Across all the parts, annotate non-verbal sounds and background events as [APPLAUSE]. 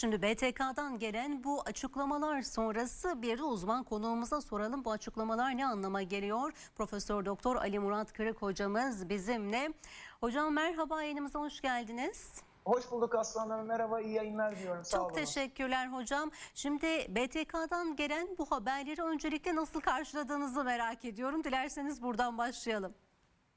Şimdi BTK'dan gelen bu açıklamalar sonrası bir de uzman konuğumuza soralım. Bu açıklamalar ne anlama geliyor? Profesör Doktor Ali Murat Kırık hocamız bizimle. Hocam merhaba yayınımıza hoş geldiniz. Hoş bulduk Aslan Hanım. Merhaba, iyi yayınlar diyorum. Sağ Çok olun. teşekkürler hocam. Şimdi BTK'dan gelen bu haberleri öncelikle nasıl karşıladığınızı merak ediyorum. Dilerseniz buradan başlayalım.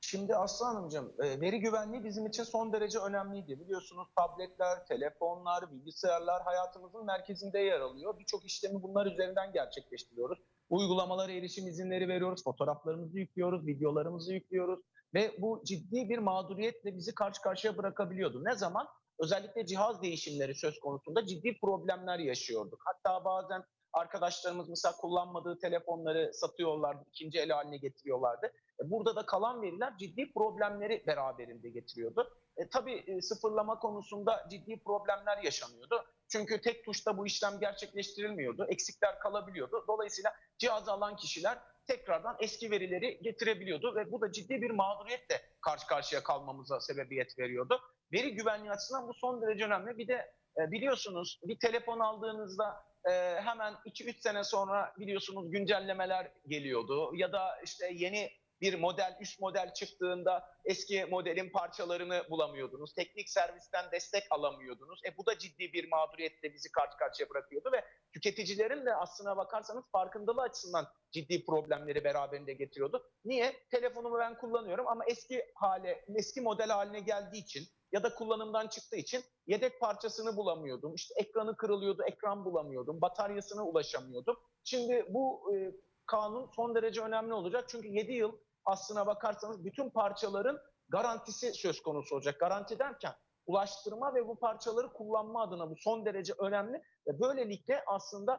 Şimdi Aslan Hanımcığım, e, veri güvenliği bizim için son derece önemliydi. Biliyorsunuz tabletler, telefonlar, bilgisayarlar hayatımızın merkezinde yer alıyor. Birçok işlemi bunlar üzerinden gerçekleştiriyoruz. Uygulamalara erişim izinleri veriyoruz, fotoğraflarımızı yüklüyoruz, videolarımızı yüklüyoruz. Ve bu ciddi bir mağduriyetle bizi karşı karşıya bırakabiliyordu. Ne zaman? Özellikle cihaz değişimleri söz konusunda ciddi problemler yaşıyorduk. Hatta bazen arkadaşlarımız mesela kullanmadığı telefonları satıyorlardı, ikinci el haline getiriyorlardı. E, Burada da kalan veriler ciddi problemleri beraberinde getiriyordu. E, tabii e, sıfırlama konusunda ciddi problemler yaşanıyordu. Çünkü tek tuşta bu işlem gerçekleştirilmiyordu. Eksikler kalabiliyordu. Dolayısıyla cihazı alan kişiler tekrardan eski verileri getirebiliyordu ve bu da ciddi bir mağduriyetle karşı karşıya kalmamıza sebebiyet veriyordu. Veri güvenliği açısından bu son derece önemli. Bir de e, biliyorsunuz bir telefon aldığınızda e, hemen 2-3 sene sonra biliyorsunuz güncellemeler geliyordu ya da işte yeni bir model, üst model çıktığında eski modelin parçalarını bulamıyordunuz. Teknik servisten destek alamıyordunuz. E bu da ciddi bir mağduriyetle bizi karşı karşıya bırakıyordu ve tüketicilerin de aslına bakarsanız farkındalığı açısından ciddi problemleri beraberinde getiriyordu. Niye? Telefonumu ben kullanıyorum ama eski hale, eski model haline geldiği için ya da kullanımdan çıktığı için yedek parçasını bulamıyordum. İşte ekranı kırılıyordu, ekran bulamıyordum, bataryasına ulaşamıyordum. Şimdi bu e, kanun son derece önemli olacak. Çünkü 7 yıl aslına bakarsanız bütün parçaların garantisi söz konusu olacak. Garanti derken ulaştırma ve bu parçaları kullanma adına bu son derece önemli. Ve böylelikle aslında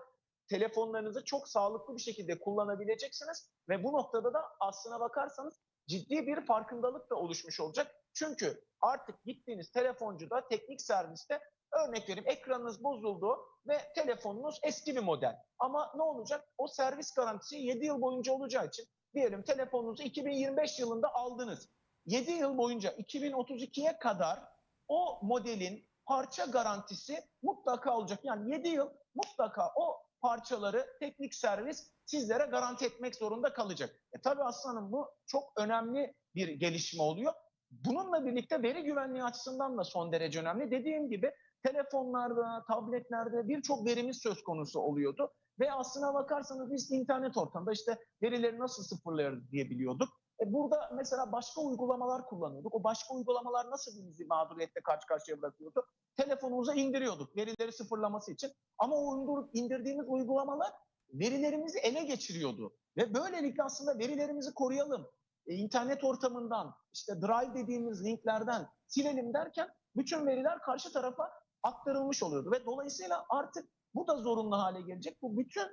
telefonlarınızı çok sağlıklı bir şekilde kullanabileceksiniz. Ve bu noktada da aslına bakarsanız ciddi bir farkındalık da oluşmuş olacak. Çünkü artık gittiğiniz telefoncuda, teknik serviste örnek vereyim ekranınız bozuldu ve telefonunuz eski bir model. Ama ne olacak? O servis garantisi 7 yıl boyunca olacağı için diyelim telefonunuzu 2025 yılında aldınız. 7 yıl boyunca 2032'ye kadar o modelin parça garantisi mutlaka olacak. Yani 7 yıl mutlaka o parçaları teknik servis sizlere garanti etmek zorunda kalacak. E tabii aslanım bu çok önemli bir gelişme oluyor. Bununla birlikte veri güvenliği açısından da son derece önemli. Dediğim gibi telefonlarda, tabletlerde birçok verimiz söz konusu oluyordu. Ve aslına bakarsanız biz internet ortamında işte verileri nasıl sıfırlarız diye biliyorduk. E burada mesela başka uygulamalar kullanıyorduk. O başka uygulamalar nasıl bizi mağduriyetle karşı karşıya bırakıyordu? Telefonumuza indiriyorduk verileri sıfırlaması için. Ama o indir- indirdiğimiz uygulamalar verilerimizi ele geçiriyordu. Ve böylelikle aslında verilerimizi koruyalım. E, internet ortamından, işte drive dediğimiz linklerden silelim derken bütün veriler karşı tarafa aktarılmış oluyordu. Ve dolayısıyla artık bu da zorunlu hale gelecek. Bu bütün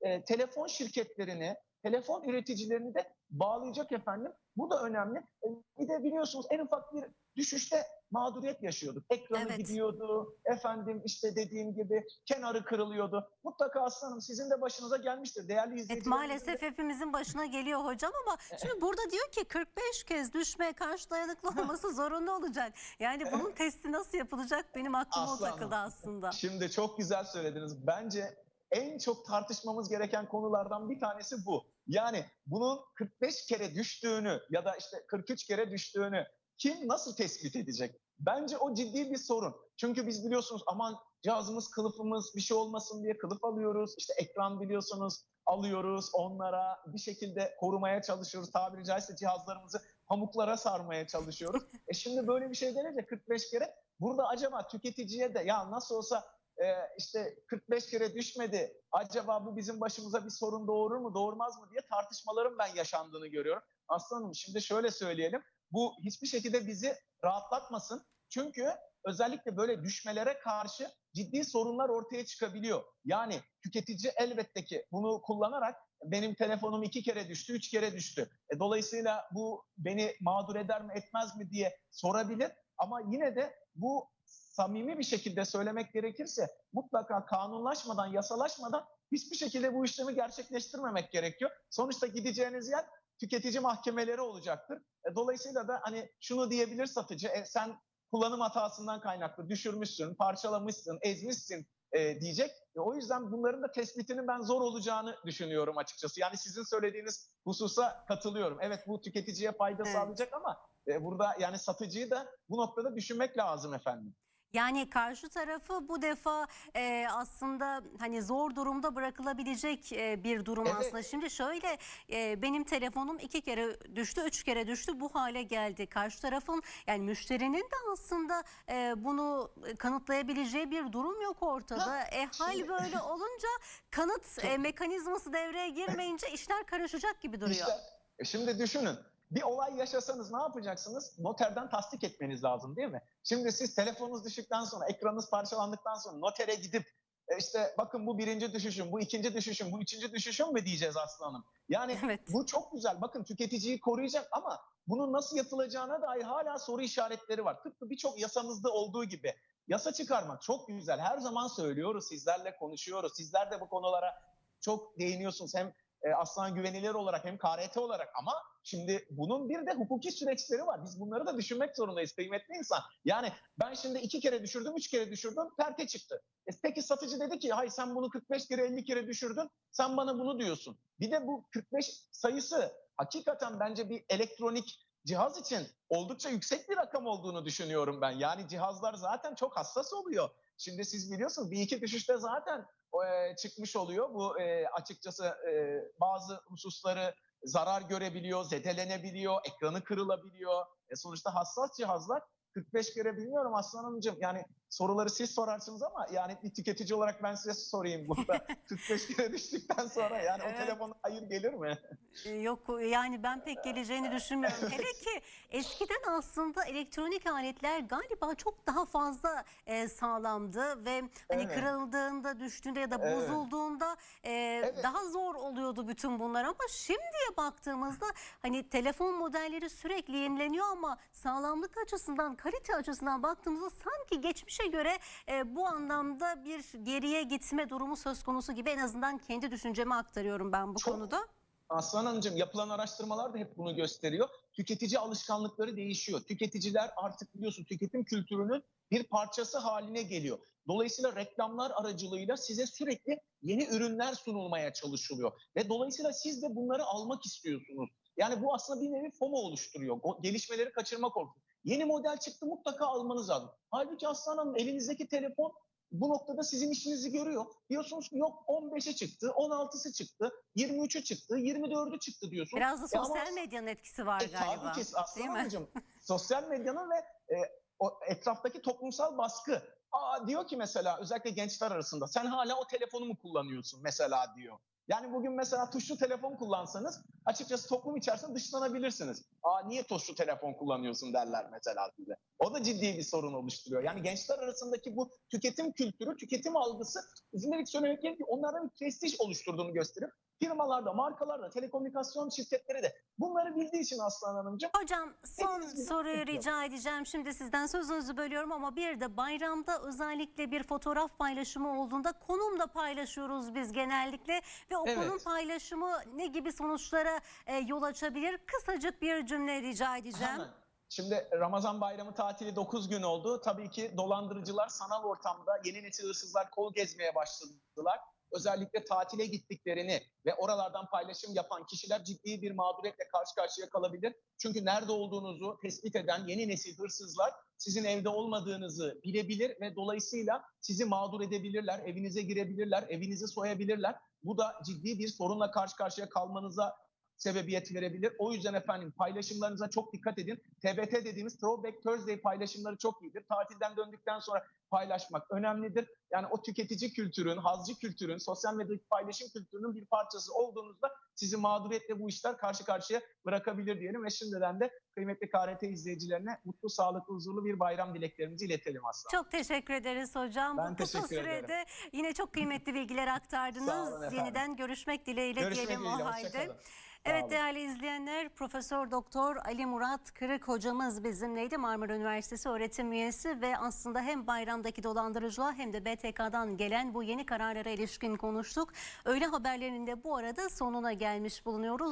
e, telefon şirketlerini, telefon üreticilerini de bağlayacak efendim. Bu da önemli. E, bir de biliyorsunuz en ufak bir düşüşte mağduriyet yaşıyorduk. Ekranı Evet. gidiyordu, efendim işte dediğim gibi kenarı kırılıyordu. Mutlaka aslanım sizin de başınıza gelmiştir. Değerli Evet, izleyicilerimiz. maalesef hepimizin başına geliyor hocam ama şimdi burada diyor ki 45 kez düşme karşı dayanıklı olması [LAUGHS] zorunlu olacak. Yani bunun testi nasıl yapılacak benim aklıma o Aslanım. takıldı aslında. Şimdi çok güzel söylediniz. Bence en çok tartışmamız gereken konulardan bir tanesi bu. Yani bunun 45 kere düştüğünü ya da işte 43 kere düştüğünü kim nasıl tespit edecek? Bence o ciddi bir sorun. Çünkü biz biliyorsunuz aman cihazımız kılıfımız bir şey olmasın diye kılıf alıyoruz. İşte ekran biliyorsunuz alıyoruz onlara bir şekilde korumaya çalışıyoruz. Tabiri caizse cihazlarımızı pamuklara sarmaya çalışıyoruz. [LAUGHS] e şimdi böyle bir şey denince 45 kere burada acaba tüketiciye de ya nasıl olsa e, işte 45 kere düşmedi. Acaba bu bizim başımıza bir sorun doğurur mu, doğurmaz mı diye tartışmaların ben yaşandığını görüyorum. Aslanım şimdi şöyle söyleyelim. Bu hiçbir şekilde bizi rahatlatmasın. Çünkü özellikle böyle düşmelere karşı ciddi sorunlar ortaya çıkabiliyor. Yani tüketici elbette ki bunu kullanarak benim telefonum iki kere düştü, üç kere düştü. E, dolayısıyla bu beni mağdur eder mi, etmez mi diye sorabilir. Ama yine de bu samimi bir şekilde söylemek gerekirse mutlaka kanunlaşmadan, yasalaşmadan hiçbir şekilde bu işlemi gerçekleştirmemek gerekiyor. Sonuçta gideceğiniz yer tüketici mahkemeleri olacaktır. E, dolayısıyla da hani şunu diyebilir satıcı, e, sen kullanım hatasından kaynaklı düşürmüşsün, parçalamışsın, ezmişsin e, diyecek. E, o yüzden bunların da tespitinin ben zor olacağını düşünüyorum açıkçası. Yani sizin söylediğiniz hususa katılıyorum. Evet bu tüketiciye fayda Evet. sağlayacak ama e, burada yani satıcıyı da bu noktada düşünmek lazım efendim. Yani karşı tarafı bu defa e, aslında hani zor durumda bırakılabilecek e, bir durum Evet. aslında. Şimdi şöyle e, benim telefonum iki kere düştü, üç kere düştü bu hale geldi. Karşı tarafın yani müşterinin de aslında e, bunu kanıtlayabileceği bir durum yok ortada. Ha, e, hal şimdi- böyle [LAUGHS] olunca kanıt e, mekanizması devreye girmeyince işler karışacak gibi duruyor. İşte, e, şimdi düşünün. Bir olay yaşasanız ne yapacaksınız? Noterden tasdik etmeniz lazım değil mi? Şimdi siz telefonunuz düştükten sonra, ekranınız parçalandıktan sonra notere gidip e, işte bakın bu birinci düşüşüm, bu ikinci düşüşüm, bu üçüncü düşüşüm mü diyeceğiz aslanım? Yani [LAUGHS] Evet. bu çok güzel. Bakın tüketiciyi koruyacak ama bunun nasıl yapılacağına dair hala soru işaretleri var. Tıpkı birçok yasamızda olduğu gibi. Yasa çıkarmak çok güzel. Her zaman söylüyoruz, sizlerle konuşuyoruz. Sizler de bu konulara çok değiniyorsunuz. Hem e, Aslan güvenilir olarak hem KRT olarak ama şimdi bunun bir de hukuki süreçleri var. Biz bunları da düşünmek zorundayız kıymetli insan. Yani ben şimdi iki kere düşürdüm, üç kere düşürdüm, terke çıktı. E, peki satıcı dedi ki hay sen bunu 45 kere 50 kere düşürdün, sen bana bunu diyorsun. Bir de bu 45 sayısı hakikaten bence bir elektronik cihaz için oldukça yüksek bir rakam olduğunu düşünüyorum ben. Yani cihazlar zaten çok hassas oluyor. Şimdi siz biliyorsunuz bir iki düşüşte zaten e, çıkmış oluyor. Bu e, açıkçası e, bazı hususları zarar görebiliyor, zedelenebiliyor, ekranı kırılabiliyor. E, sonuçta hassas cihazlar 45 kere bilmiyorum Aslan Hanımcığım. Yani soruları siz sorarsınız ama yani bir tüketici olarak ben size sorayım burada. [LAUGHS] 45 kere düştükten sonra yani Evet. o telefona hayır gelir mi? Ee, Yok yani ben pek geleceğini düşünmüyorum. [LAUGHS] Hele ki eskiden aslında elektronik aletler galiba çok daha fazla e, sağlamdı ve hani Evet. kırıldığında, düştüğünde ya da Evet. bozulduğunda e, Evet. daha zor oluyordu bütün bunlar ama şimdiye baktığımızda hani telefon modelleri sürekli yenileniyor ama sağlamlık açısından, kalite açısından baktığımızda sanki geçmişe göre e, bu anlamda bir geriye gitme durumu söz konusu gibi en azından kendi düşüncemi aktarıyorum ben bu Çok- konuda. Aslan Hanımcığım yapılan araştırmalar da hep bunu gösteriyor. Tüketici alışkanlıkları değişiyor. Tüketiciler artık biliyorsun tüketim kültürünün bir parçası haline geliyor. Dolayısıyla reklamlar aracılığıyla size sürekli yeni ürünler sunulmaya çalışılıyor. Ve dolayısıyla siz de bunları almak istiyorsunuz. Yani bu aslında bir nevi FOMO oluşturuyor. Gelişmeleri kaçırma korkusu. Yeni model çıktı mutlaka almanız lazım. Halbuki Aslan Hanım elinizdeki telefon bu noktada sizin işinizi görüyor. Diyorsunuz ki yok 15'e çıktı, 16'sı çıktı, 23'ü çıktı, 24'ü çıktı diyorsunuz. Biraz da E ama- sosyal medyanın etkisi var e, galiba. Tabii ki Aslan? Hanımcığım. Sosyal medyanın ve e, o etraftaki toplumsal baskı. Aa, diyor ki mesela özellikle gençler arasında sen hala o telefonu mu kullanıyorsun mesela diyor. Yani bugün mesela tuşlu telefon kullansanız açıkçası toplum içerisinde dışlanabilirsiniz. Aa niye tuşlu telefon kullanıyorsun derler mesela size. O da ciddi bir sorun oluşturuyor. Yani gençler arasındaki bu tüketim kültürü, tüketim algısı üzülerek söylemek gerekir ki onlarda bir prestij oluşturduğunu gösterip firmalarda, markalarda, telekomünikasyon şirketleri de bunları bildiği için Aslan Hanımcığım Hocam son soruyu rica edeceğim. Şimdi sizden sözünüzü bölüyorum ama bir de bayramda özellikle bir fotoğraf paylaşımı olduğunda konum da paylaşıyoruz biz genellikle ve o Evet. konum paylaşımı ne gibi sonuçlara e, yol açabilir? Kısacık bir cümle rica edeceğim. Hemen. Şimdi Ramazan bayramı tatili 9 gün oldu. Tabii ki dolandırıcılar sanal ortamda yeni nesil hırsızlar kol gezmeye başladılar. Özellikle tatile gittiklerini ve oralardan paylaşım yapan kişiler ciddi bir mağduriyetle karşı karşıya kalabilir. Çünkü nerede olduğunuzu tespit eden yeni nesil hırsızlar sizin evde olmadığınızı bilebilir ve dolayısıyla sizi mağdur edebilirler, evinize girebilirler, evinizi soyabilirler. Bu da ciddi bir sorunla karşı karşıya kalmanıza sebebiyet verebilir. O yüzden efendim paylaşımlarınıza çok dikkat edin. TBT dediğimiz Throwback Thursday paylaşımları çok iyidir. Tatilden döndükten sonra paylaşmak önemlidir. Yani o tüketici kültürün, hazcı kültürün, sosyal medyadaki paylaşım kültürünün bir parçası olduğunuzda sizi mağduriyetle bu işler karşı karşıya bırakabilir diyelim. Ve şimdiden de kıymetli KRT izleyicilerine mutlu, sağlıklı, huzurlu bir bayram dileklerimizi iletelim aslında. Çok teşekkür ederiz hocam. Ben Bu kısa teşekkür ederim. sürede yine çok kıymetli bilgiler [LAUGHS] aktardınız. Yeniden görüşmek dileğiyle Görüşmek diyelim dileğiyle, o halde. hoşça kalın. Evet değerli izleyenler Profesör Doktor Ali Murat Kırık hocamız bizimleydi. Marmara Üniversitesi öğretim üyesi ve aslında hem bayramdaki dolandırıcılığa hem de BTK'dan gelen bu yeni kararlara ilişkin konuştuk. Öğle haberlerinde bu arada sonuna gelmiş bulunuyoruz.